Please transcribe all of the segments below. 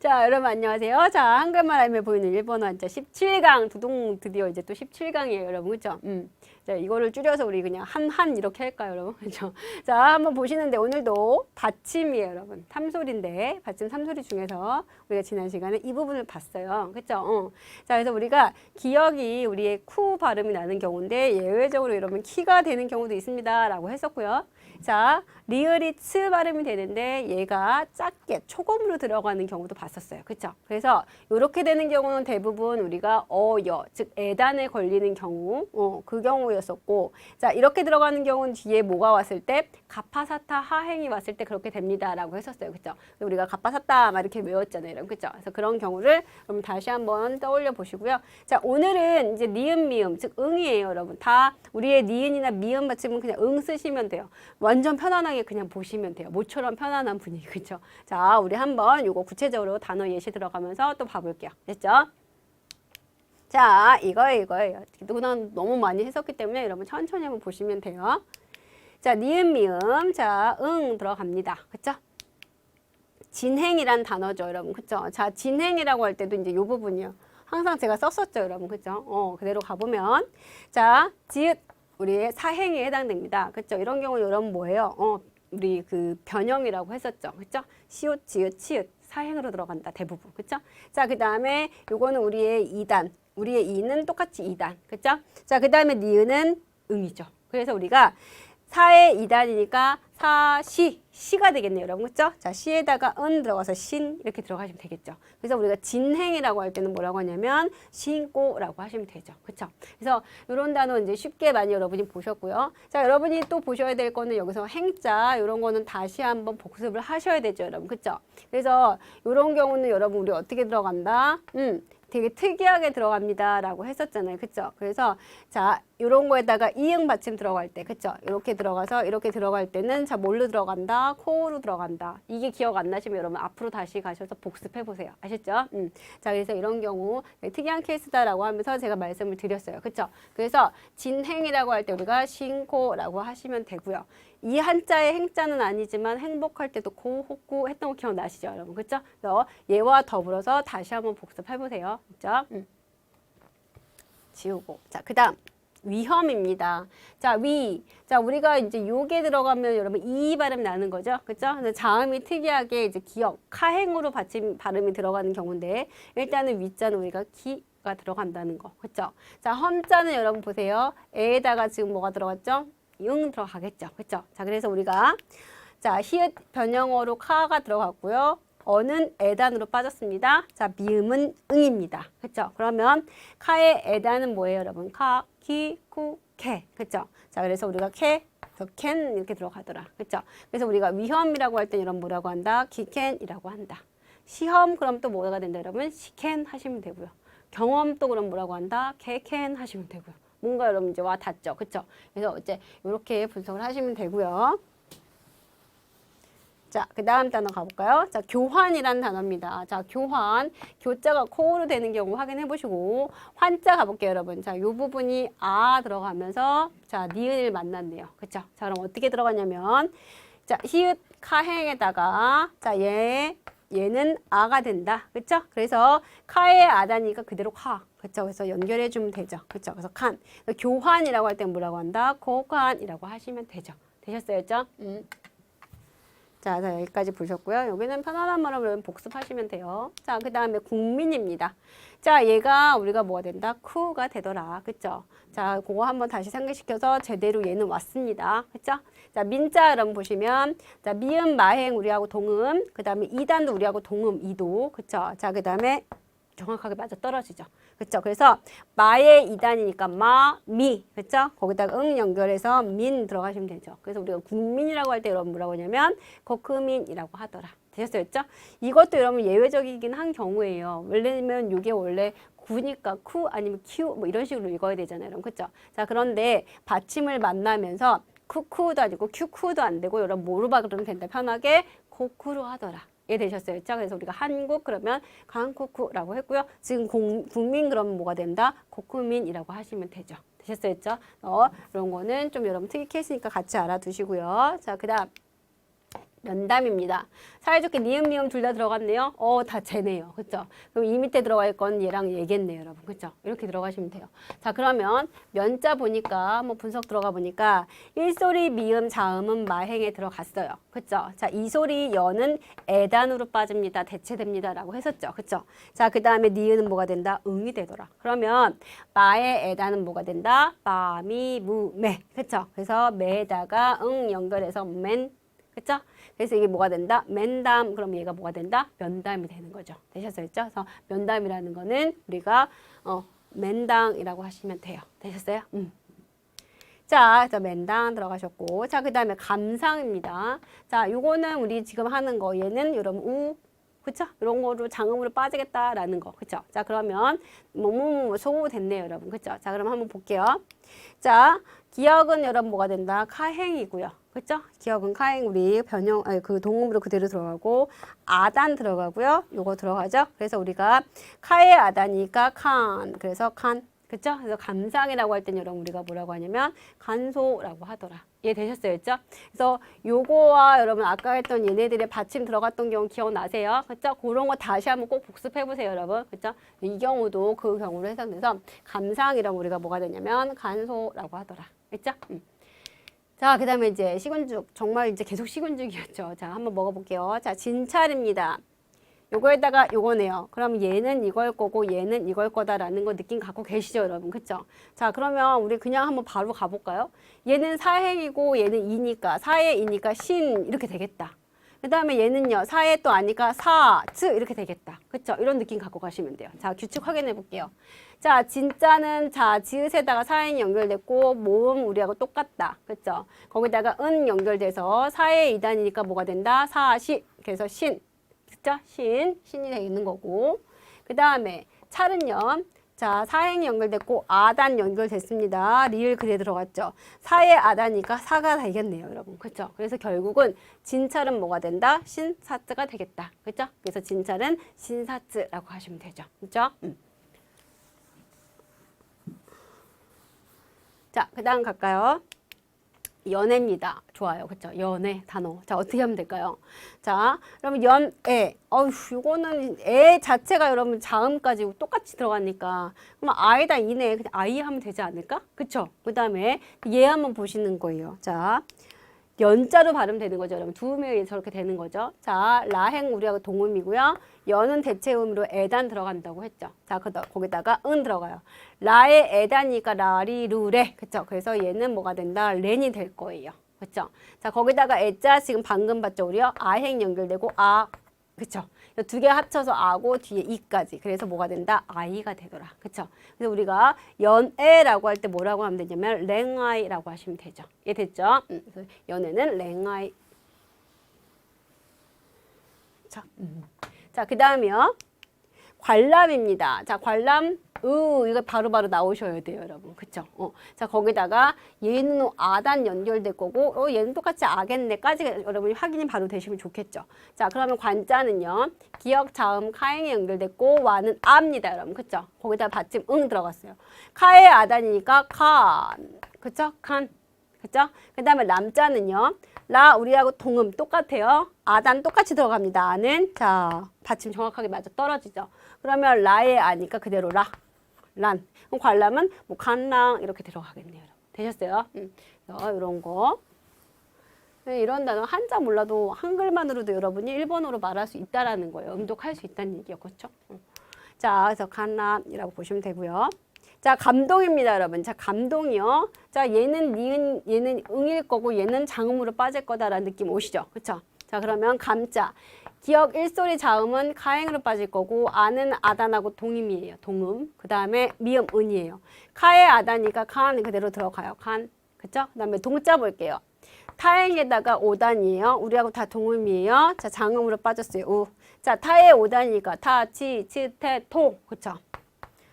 자, 여러분 안녕하세요. 자, 한글말 알면 보이는 일본어 한자 17강 두동 드디어 이제 또 17강이에요, 여러분. 그렇죠? 음. 자, 이거를 줄여서 우리 그냥 한한 이렇게 할까요, 여러분? 그렇죠? 자, 한번 보시는데 오늘도 받침이에요, 여러분. 탐소리인데 받침 탐소리 중에서 우리가 지난 시간에 이 부분을 봤어요. 그렇죠? 어. 자, 그래서 우리가 기억이 우리의 쿠 발음이 나는 경우인데 예외적으로 여러분 키가 되는 경우도 있습니다라고 했었고요. 자, 리을이 츠 발음이 되는데 얘가 작게 초음으로 들어가는 경우도 봤었어요. 그렇죠? 그래서 이렇게 되는 경우는 대부분 우리가 어여 즉 에단에 걸리는 경우 어, 그 경우였었고 자 이렇게 들어가는 경우는 뒤에 뭐가 왔을 때 가파사타 하행이 왔을 때 그렇게 됩니다라고 했었어요. 그렇죠? 우리가 가파사타 막 이렇게 외웠잖아요. 여러분. 그렇죠? 그래서 그런 경우를 그럼 다시 한번 떠올려 보시고요. 자 오늘은 이제 니은 미음 즉 응이에요, 여러분. 다 우리의 니은이나 미음 받침은 그냥 응 쓰시면 돼요. 완전 편안하게 그냥 보시면 돼요. 모처럼 편안한 분위기 그렇죠? 자, 우리 한번 요거 구체적으로 단어 예시 들어가면서 또 봐볼게요. 됐죠? 자, 이거예요, 이거예요. 그동안 너무 많이 했었기 때문에 여러분 천천히 한번 보시면 돼요. 자, 니은 미음, 자, 응 들어갑니다. 그쵸? 진행이란 단어죠, 여러분. 그쵸? 자, 진행이라고 할 때도 이제 요 부분이요. 항상 제가 썼었죠, 여러분. 그쵸? 어, 그대로 가보면. 자, 지읒, 우리의 사행에 해당됩니다. 그쵸? 이런 경우 여러분 뭐예요? 어, 우리 그 변형이라고 했었죠. 그쵸? 시옷, 지읒, 치읒. 사행으로 들어간다, 대부분. 그쵸? 자, 그 다음에 요거는 우리의 이단 우리의 이는 똑같이 이단 그쵸? 자, 그 다음에 니은은 응이죠. 그래서 우리가 사의 이단이니까 사, 시, 시가 되겠네요, 여러분. 그쵸? 자, 시에다가 은 들어가서 신 이렇게 들어가시면 되겠죠. 그래서 우리가 진행이라고 할 때는 뭐라고 하냐면 신고라고 하시면 되죠. 그쵸? 그래서 이런 단어 이제 쉽게 많이 여러분이 보셨고요. 자, 여러분이 또 보셔야 될 거는 여기서 행자 이런 거는 다시 한번 복습을 하셔야 되죠, 여러분. 그쵸? 그래서 이런 경우는 여러분 우리 어떻게 들어간다? 음, 되게 특이하게 들어갑니다라고 했었잖아요. 그쵸? 그래서 자, 이런 거에다가 이응 받침 들어갈 때, 그쵸? 이렇게 들어가서 이렇게 들어갈 때는 자, 뭘로 들어간다? 코로 들어간다. 이게 기억 안 나시면 여러분 앞으로 다시 가셔서 복습해 보세요. 아셨죠? 음. 자, 그래서 이런 경우 특이한 케이스다라고 하면서 제가 말씀을 드렸어요. 그쵸? 그래서 진행이라고 할 때 우리가 신코라고 하시면 되고요. 이 한자의 행자는 아니지만 행복할 때도 고, 혹고 했던 거 기억나시죠, 여러분? 그쵸? 그래서 얘와 더불어서 다시 한번 복습해 보세요. 그쵸? 음. 지우고. 자, 그 다음. 위험입니다. 자, 위. 자, 우리가 이제 요게 들어가면 여러분 이 발음 나는 거죠. 그죠? 근데 자음이 특이하게 이제 기억, 카행으로 받침 발음이 들어가는 경우인데 일단은 위자는 우리가 기 가 들어간다는 거. 그죠? 자, 험자는 여러분 보세요. 에에다가 지금 뭐가 들어갔죠? 응 들어가겠죠. 그죠? 자, 그래서 우리가 자, 히읗 변형어로 카가 들어갔고요. 어는 에단으로 빠졌습니다. 자, 미음은 응입니다. 그쵸? 그러면 카의 에단은 뭐예요, 여러분? 카, 키, 쿠, 케. 그쵸? 자, 그래서 우리가 케, 더캔 이렇게 들어가더라. 그쵸? 그래서 우리가 위험이라고 할 때 이런 뭐라고 한다? 기캔이라고 한다. 시험 그럼 또 뭐가 된다, 여러분? 시캔 하시면 되고요. 경험 또 그럼 뭐라고 한다? 개캔 하시면 되고요. 뭔가 여러분 이제 와 닿죠. 그쵸? 그래서 이제 이렇게 분석을 하시면 되고요. 자, 그 다음 단어 가볼까요? 자, 교환이라는 단어입니다. 자, 교환. 교자가 코로 되는 경우 확인해 보시고, 환자 가볼게요, 여러분. 자, 요 부분이 아 들어가면서, 자, 니은을 만났네요. 그쵸? 자, 그럼 어떻게 들어가냐면, 자, 히읗 카행에다가, 자, 얘, 얘는 아가 된다. 그쵸? 그래서 카의 아다니까 그대로 카. 그쵸? 그래서 연결해 주면 되죠. 그쵸? 그래서 칸. 교환이라고 할 때 뭐라고 한다? 고환이라고 하시면 되죠. 되셨어요? 죠 음. 자, 자, 여기까지 보셨고요. 여기는 편안한 말로 복습하시면 돼요. 자, 그 다음에 국민입니다. 자, 얘가 우리가 뭐가 된다? 쿠가 되더라. 그쵸? 자, 그거 한번 다시 상기시켜서 제대로 얘는 왔습니다. 그쵸? 자, 민자 여러분 보시면, 자, 미음, 마행 우리하고 동음, 그 다음에 이단도 우리하고 동음, 이도. 그쵸? 자, 그 다음에 정확하게 맞아 떨어지죠. 그렇죠? 그래서 마의 이단이니까 마, 미, 그렇죠? 거기다가 응 연결해서 민 들어가시면 되죠. 그래서 우리가 국민이라고 할 때 여러분 뭐라고 하냐면 거크민이라고 하더라. 되셨어요? 그렇죠? 이것도 여러분 예외적이긴 한 경우예요. 왜냐면 이게 원래 구니까 쿠 아니면 큐 뭐 이런 식으로 읽어야 되잖아요. 여러분. 그렇죠? 자, 그런데 받침을 만나면서 쿠쿠도 아니고 큐쿠도 안 되고 여러분 뭐로 박으면 된다. 편하게 고쿠로 하더라. 이해되셨어요? 그렇죠? 그래서 우리가 한국 그러면 한국쿠라고 했고요. 지금 공, 국민 그러면 뭐가 된다? 고쿠민이라고 하시면 되죠. 되셨어요? 그렇죠? 어, 이런 거는 좀 여러분 특이 케이스니까 같이 알아두시고요. 자, 그 다음 면담입니다. 사이좋게 니은 미음 둘 다 들어갔네요. 어, 다 쟤네요. 그쵸? 그럼 이 밑에 들어갈 건 얘랑 얘겠네요, 여러분. 그쵸? 이렇게 들어가시면 돼요. 자, 그러면 면자 보니까, 한번 분석 들어가 보니까, 일소리 미음 자음은 마행에 들어갔어요. 그쵸? 자, 이소리 여는 애단으로 빠집니다. 대체됩니다. 라고 했었죠. 그쵸? 자, 그 다음에 니은은 뭐가 된다? 응이 되더라. 그러면, 마의 애단은 뭐가 된다? 마, 미, 무, 매. 그쵸? 그래서 매에다가 응 연결해서 맨. 그쵸? 그래서 이게 뭐가 된다? 맨담. 그럼 얘가 뭐가 된다? 면담이 되는 거죠. 되셨어요? 그래서 면담이라는 거는 우리가 어, 맨당이라고 하시면 돼요. 되셨어요? 음. 자, 자, 맨당 들어가셨고. 자, 그 다음에 감상입니다. 자, 요거는 우리 지금 하는 거, 얘는 여러분 우, 그쵸? 이런 거로 장음으로 빠지겠다라는 거. 그쵸? 자, 그러면 뭐뭐뭐 소호 됐네요, 여러분. 그쵸? 자, 그럼 한번 볼게요. 자, 기억은 여러분 뭐가 된다? 카행이고요. 그쵸? 기억은 카행 우리 변형, 아니, 그 동음으로 그대로 들어가고, 아단 들어가고요. 요거 들어가죠? 그래서 우리가 카의 아다니까 칸. 그래서 칸. 그쵸? 그래서 감상이라고 할 때는 여러분 우리가 뭐라고 하냐면 간소라고 하더라. 이해 되셨어요? 그죠? 그래서 요거와 여러분 아까 했던 얘네들의 받침 들어갔던 경우 기억나세요? 그죠? 그런 거 다시 한번 꼭 복습해 보세요, 여러분. 그죠? 이 경우도 그 경우로 해석돼서 감상이랑 우리가 뭐가 되냐면 간소라고 하더라. 그죠? 음. 자, 그 다음에 이제 시군죽. 정말 이제 계속 시군죽이었죠. 자, 한번 먹어볼게요. 자, 진찰입니다. 요거에다가 요거네요. 그럼 얘는 이걸 거고 얘는 이걸 거다라는 거 느낌 갖고 계시죠, 여러분? 그쵸? 자, 그러면 우리 그냥 한번 바로 가볼까요? 얘는 사행이고 얘는 이니까 사의 이니까 신 이렇게 되겠다. 그 다음에 얘는요, 사의 또 아니까 사, 츠 이렇게 되겠다. 그쵸? 이런 느낌 갖고 가시면 돼요. 자, 규칙 확인해 볼게요. 자, 진짜는 자, 지읒에다가 사행이 연결됐고 모음 우리하고 똑같다. 그쵸? 거기다가 은 연결돼서 사의 이단이니까 뭐가 된다? 사시. 그래서 신. 그죠? 신, 신이 되는 거고. 그 다음에 찰은요. 자, 사행이 연결됐고 아단 연결됐습니다. 리을 그대 들어갔죠. 사의 아다니까 사가 되겠네요, 여러분. 그렇죠? 그래서 결국은 진찰은 뭐가 된다? 신사츠가 되겠다. 그렇죠? 그래서 진찰은 신사츠라고 하시면 되죠. 그렇죠? 음. 자, 그다음 갈까요? 연애입니다. 좋아요. 그쵸? 연애 단어. 자, 어떻게 하면 될까요? 자, 그러면 연애. 어휴, 이거는 애 자체가 여러분 자음까지 똑같이 들어가니까. 그럼 아이다 이네. 그냥 아이 하면 되지 않을까? 그쵸? 그 다음에 얘 한번 보시는 거예요. 자, 연자로 발음되는 거죠. 여러분 두 명이 저렇게 되는 거죠. 자, 라행 우리하고 동음이고요. 연은 대체음으로 에단 들어간다고 했죠. 자, 그다 거기다가 은 들어가요. 라의 에단이니까 라리 루레. 그쵸? 그래서 얘는 뭐가 된다? 렌이 될 거예요. 그쵸? 자, 거기다가 애자 지금 방금 봤죠, 우리요? 아행 연결되고 아. 그쵸? 두 개 합쳐서 아고 뒤에 이까지. 그래서 뭐가 된다? 아이가 되더라. 그쵸? 그래서 우리가 연애라고 할 때 뭐라고 하면 되냐면 랭아이라고 하시면 되죠. 이해 됐죠? 음, 연애는 랭아이. 자, 음. 자, 그 다음이요. 관람입니다. 자, 관람, 으, 이거 바로바로 나오셔야 돼요, 여러분. 그쵸? 어. 자, 거기다가 얘는 아단 연결될 거고, 어, 얘는 똑같이 아겠네까지 여러분이 확인이 바로 되시면 좋겠죠. 자, 그러면 관자는요, 기억, 자음, 카행이 연결됐고, 와는 아입니다, 여러분. 그쵸? 거기다 받침 응 들어갔어요. 카의 아단이니까 칸. 그쵸? 칸. 그쵸? 그 다음에 남자는요, 라 우리하고 동음 똑같아요. 아단 똑같이 들어갑니다. 아는 자 받침 정확하게 맞아 떨어지죠. 그러면 라의 아니까 그대로 라, 란. 그럼 관람은 뭐 간랑 이렇게 들어가겠네요. 여러분. 되셨어요? 음. 이런 거. 네, 이런 단어 한자 몰라도 한글만으로도 여러분이 일본어로 말할 수 있다라는 거예요. 음독할 수 있다는 얘기요. 그렇죠? 자, 그래서 간람이라고 보시면 되고요. 자, 감동입니다, 여러분. 자, 감동이요. 자, 얘는 니은, 얘는 응일 거고 얘는 장음으로 빠질 거다라는 느낌 오시죠? 그쵸? 자, 그러면 감자. 기억 일소리 자음은 가행으로 빠질 거고 아는 아단하고 동임이에요. 동음. 그 다음에 미음 은이에요. 카의 아다니까 칸 그대로 들어가요. 칸. 그쵸? 그 다음에 동자 볼게요. 타행에다가 오단이에요. 우리하고 다 동음이에요. 자, 장음으로 빠졌어요. 우. 자, 타의 오단이니까 타, 치, 치, 태, 토. 그쵸?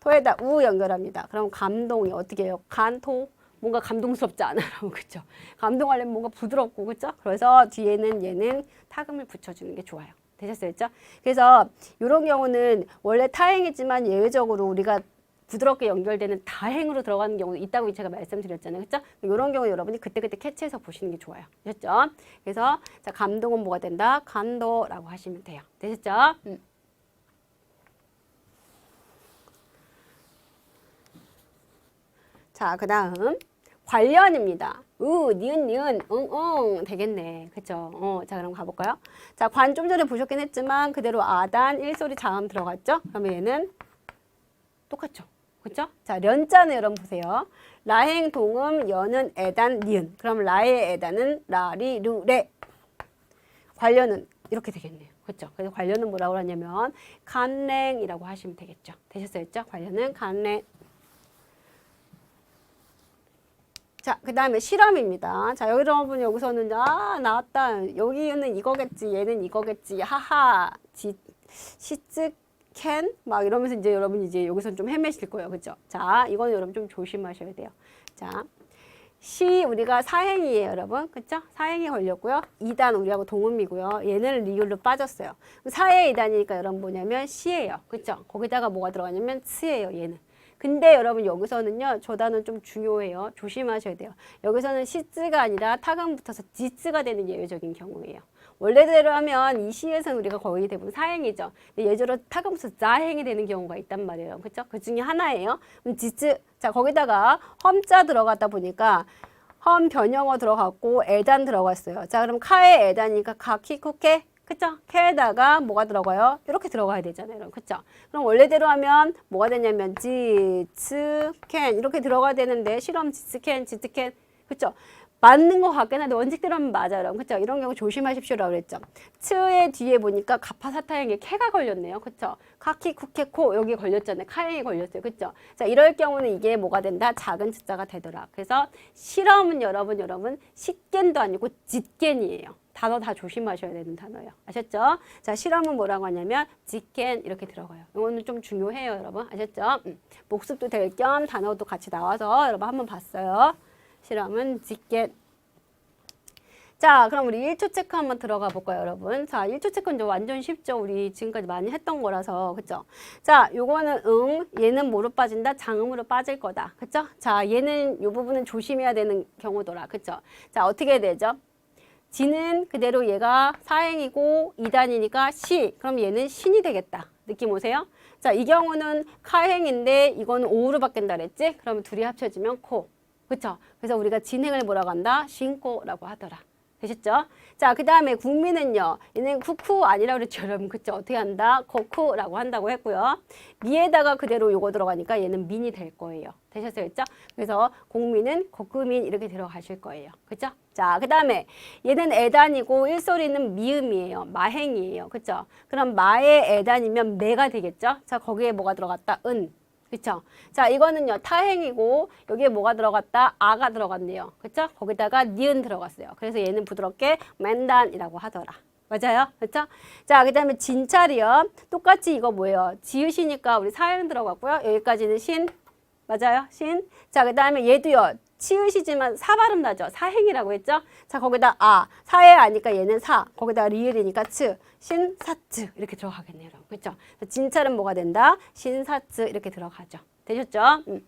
토에다 우 연결합니다. 그럼 감동이 어떻게 해요? 간 토. 뭔가 감동스럽지 않아요. 그쵸? 감동하려면 뭔가 부드럽고, 그쵸? 그래서 뒤에는 얘는 타금을 붙여주는 게 좋아요. 되셨어요? 그죠? 그래서 이런 경우는 원래 타행이지만 예외적으로 우리가 부드럽게 연결되는 다행으로 들어가는 경우도 있다고 제가 말씀드렸잖아요. 그렇죠? 이런 경우 여러분이 그때그때 캐치해서 보시는 게 좋아요. 되셨죠? 그래서 자, 감동은 뭐가 된다? 감도라고 하시면 돼요. 되셨죠? 음. 자, 그 다음 관련입니다. 으, 니은, 니은, 응, 응, 되겠네. 그쵸? 어, 자, 그럼 가볼까요? 자, 관 좀 전에 보셨긴 했지만, 그대로 아단, 일소리 자음 들어갔죠? 그러면 얘는 똑같죠? 그쵸? 자, 련자는 여러분 보세요. 라행, 동음, 연은, 에단, 니은. 그럼 라의 에단은 라 리, 루, 레. 관련은 이렇게 되겠네요. 그렇죠? 그래서 관련은 뭐라고 하냐면 간랭이라고 하시면 되겠죠. 되셨어요? 관련은 간랭. 자, 그 다음에 실험입니다. 자, 여러분 여기서는 아 나왔다. 여기는 이거겠지. 얘는 이거겠지. 하하. 지, 시즈 캔? 막 이러면서 이제 여러분 이제 여기서 좀 헤매실 거예요. 그죠? 자, 이거는 여러분 좀 조심하셔야 돼요. 자, 시 우리가 사행이에요, 여러분. 그쵸? 사행이 걸렸고요. 2단 우리하고 동음이고요. 얘는 리을로 빠졌어요. 사의 2단이니까 여러분 뭐냐면 시예요. 그쵸? 거기다가 뭐가 들어가냐면 스예요, 얘는. 근데 여러분 여기서는요. 저 단은 좀 중요해요. 조심하셔야 돼요. 여기서는 시즈가 아니라 타강 붙어서 지즈가 되는 예외적인 경우예요. 원래대로 하면 이 시에서는 우리가 거의 대부분 사행이죠. 근데 예저로 타강 붙어서 자행이 되는 경우가 있단 말이에요. 그렇죠? 그 중에 하나예요. 그럼 지즈 자 거기다가 험자 들어갔다 보니까 험 변형어 들어갔고 에단 들어갔어요. 자 그럼 카의 에단이니까 가키 쿠케 그쵸? 캐에다가 뭐가 들어가요? 이렇게 들어가야 되잖아요. 그쵸? 그럼 원래대로 하면 뭐가 되냐면 지, 츠, 캔 이렇게 들어가야 되는데 실험 지츠 캔, 지츠 캔 그쵸? 맞는 것 같긴 한데 원칙대로 하면 맞아요. 그쵸? 이런 경우 조심하십시오라고 그랬죠. 츠의 뒤에 보니까 가파사타행에 캐가 걸렸네요. 그쵸? 카키, 쿠케, 코 여기 걸렸잖아요. 카행이 걸렸어요. 그쵸? 자 이럴 경우는 이게 뭐가 된다? 작은 츠자가 되더라. 그래서 실험은 여러분 여러분 식겐도 아니고 짓겐이에요. 단어 다 조심하셔야 되는 단어예요. 아셨죠? 자, 실험은 뭐라고 하냐면 직캔 이렇게 들어가요. 이거는 좀 중요해요, 여러분. 아셨죠? 음. 복습도 될 겸 단어도 같이 나와서 여러분 한번 봤어요. 실험은 직캔. 자, 그럼 우리 1초 체크 한번 들어가 볼까요, 여러분? 자, 1초 체크는 완전 쉽죠. 우리 지금까지 많이 했던 거라서. 그쵸? 자, 요거는 응, 얘는 뭐로 빠진다? 장음으로 빠질 거다. 그쵸? 자, 얘는 요 부분은 조심해야 되는 경우더라. 그쵸? 자, 어떻게 되죠? 지는 그대로 얘가 사행이고 이단이니까 시. 그럼 얘는 신이 되겠다. 느낌 오세요? 자, 이 경우는 카행인데 이거는 오로 바뀐다 그랬지? 그러면 둘이 합쳐지면 코. 그쵸? 그래서 우리가 진행을 뭐라고 한다? 신코라고 하더라. 되셨죠? 자, 그 다음에 국민은요. 얘는 쿠쿠 아니라 그랬죠, 여러분. 그쵸? 어떻게 한다? 코쿠라고 한다고 했고요. 미에다가 그대로 요거 들어가니까 얘는 민이 될 거예요. 되셨어요? 그죠? 그래서 공민은 국구민 이렇게 들어가실 거예요. 그죠? 자, 그 다음에 얘는 에단이고 일소리는 미음이에요. 마행이에요. 그죠? 그럼 마의 에단이면 매가 되겠죠? 자, 거기에 뭐가 들어갔다? 은. 그쵸? 자, 이거는요, 타행이고, 여기에 뭐가 들어갔다? 아가 들어갔네요. 그쵸? 거기다가 니은 들어갔어요. 그래서 얘는 부드럽게 맨단이라고 하더라. 맞아요? 그쵸? 자, 그 다음에 진찰이요. 똑같이 이거 뭐예요? 지읒이니까 우리 사행 들어갔고요. 여기까지는 신. 맞아요? 신. 자, 그 다음에 얘도요. 치읓이지만 사 발음 나죠. 사행이라고 했죠. 자 거기다 아 사에 아니까 얘는 사 거기다 리을이니까 츠 신사츠 이렇게 들어가겠네요. 그렇죠? 진찰은 뭐가 된다? 신사츠 이렇게 들어가죠. 되셨죠? 음.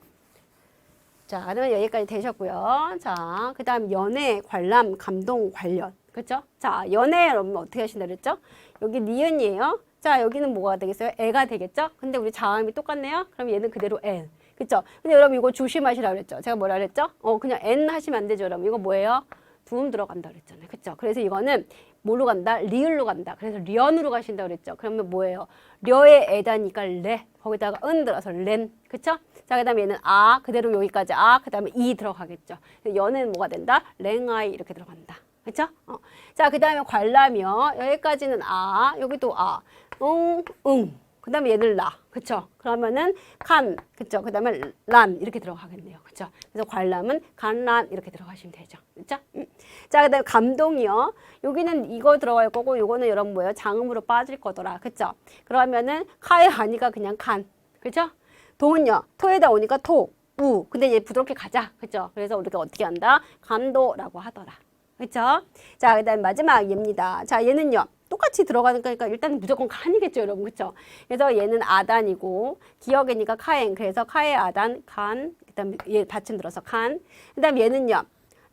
자 그러면 여기까지 되셨고요. 자 그다음 연애 관람 감동 관련 그렇죠? 자 연애 여러분 어떻게 하신다 그랬죠? 여기 니은이에요. 자 여기는 뭐가 되겠어요? 애가 되겠죠? 근데 우리 자음이 똑같네요. 그럼 얘는 그대로 애. 그쵸? 근데 여러분 이거 조심하시라 그랬죠? 제가 뭐라 그랬죠? 어, 그냥 N 하시면 안 되죠, 여러분. 이거 뭐예요? 두음 들어간다 그랬잖아요. 그쵸? 그래서 이거는 뭘로 간다? 리을로 간다. 그래서 리언으로 가신다 그랬죠? 그러면 뭐예요? 려의 에다니까 레. 거기다가 은 들어서 렌. 그쵸? 자, 그 다음에 얘는 아, 그대로 여기까지 아, 그 다음에 이 들어가겠죠. 연은 뭐가 된다? 랭아이 이렇게 들어간다. 그쵸? 어. 자, 그 다음에 관람이요. 여기까지는 아, 여기도 아, 응, 응. 그 다음에 얘를 라. 그쵸? 그러면은 칸. 그쵸? 그 다음에 란. 이렇게 들어가겠네요. 그쵸? 그래서 관람은 간 란. 이렇게 들어가시면 되죠. 그쵸? 음. 자, 그 다음에 감동이요. 여기는 이거 들어갈 거고, 요거는 여러분 뭐예요? 장음으로 빠질 거더라. 그쵸? 그러면은 카에 아니가 그냥 칸. 그쵸? 도은요. 토에다 오니까 토. 우. 근데 얘 부드럽게 가자. 그쵸? 그래서 우리가 어떻게 한다? 감도라고 하더라. 그쵸? 자, 그 다음 마지막 얘입니다. 자, 얘는요. 똑같이 들어가는 거니까 일단 무조건 칸이겠죠, 여러분. 그렇죠? 그래서 얘는 아단이고 기억이니까 카엔. 그래서 카에 아단 칸. 그다음 얘 받침 들어서 칸. 그다음 얘는요.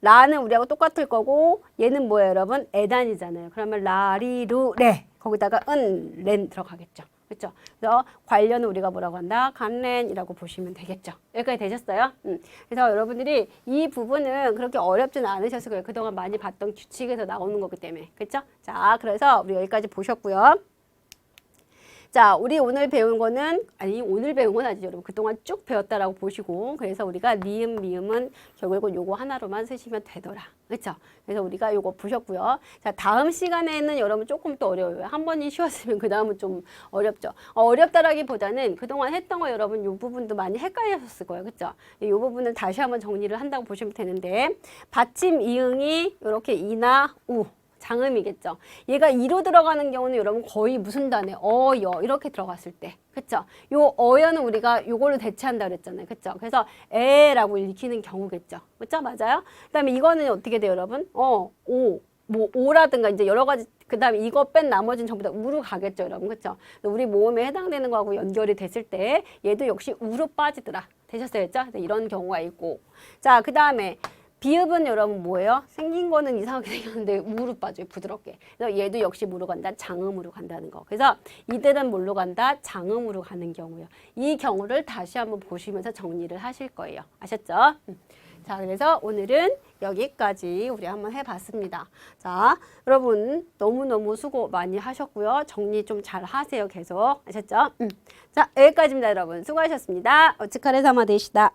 라는 우리하고 똑같을 거고 얘는 뭐예요, 여러분? 에단이잖아요. 그러면 라리루 레 거기다가 은, 렌 들어가겠죠. 그렇죠? 그래서 관련은 우리가 뭐라고 한다? 간렌이라고 보시면 되겠죠. 여기까지 되셨어요? 음. 그래서 여러분들이 이 부분은 그렇게 어렵지는 않으셨을 거예요. 그동안 많이 봤던 규칙에서 나오는 거기 때문에. 그렇죠? 자, 그래서 우리 여기까지 보셨고요. 자, 우리 오늘 배운 거는 아니 오늘 배운 건 아니죠, 여러분. 그동안 쭉 배웠다라고 보시고 그래서 우리가 니은 미음은 결국은 요거 하나로만 쓰시면 되더라. 그렇죠? 그래서 우리가 요거 보셨고요. 자, 다음 시간에는 여러분 조금 또 어려워요. 한 번이 쉬웠으면 그 다음은 좀 어렵죠. 어, 어렵다라기보다는 그동안 했던 거 여러분 요 부분도 많이 헷갈렸을 거예요. 그렇죠? 요 부분을 다시 한번 정리를 한다고 보시면 되는데 받침 이응이 이렇게 이나 우 장음이겠죠. 얘가 이로 들어가는 경우는 여러분 거의 무슨 단에 어여 이렇게 들어갔을 때, 그쵸? 요 어여는 우리가 요걸로 대체한다 그랬잖아요, 그쵸? 그래서 에라고 읽히는 경우겠죠, 그쵸? 맞아요? 그 다음에 이거는 어떻게 돼요, 여러분? 어, 오, 뭐 오라든가 이제 여러 가지 그 다음에 이거 뺀 나머지는 전부 다 우로 가겠죠, 여러분, 그쵸? 우리 모음에 해당되는 거하고 연결이 됐을 때 얘도 역시 우로 빠지더라. 되셨어요, 그죠? 이런 경우가 있고, 자, 그 다음에 비읍은 여러분 뭐예요? 생긴 거는 이상하게 생겼는데 우로 빠져요. 부드럽게. 그래서 얘도 역시 뭐로 간다? 장음으로 간다는 거. 그래서 이들은 뭘로 간다? 장음으로 가는 경우요. 이 경우를 다시 한번 보시면서 정리를 하실 거예요. 아셨죠? 음. 자, 그래서 오늘은 여기까지 우리 한번 해봤습니다. 자, 여러분 너무너무 수고 많이 하셨고요. 정리 좀 잘 하세요. 계속. 아셨죠? 음. 자, 여기까지입니다, 여러분. 수고하셨습니다. 어츠카레 사마 되시다.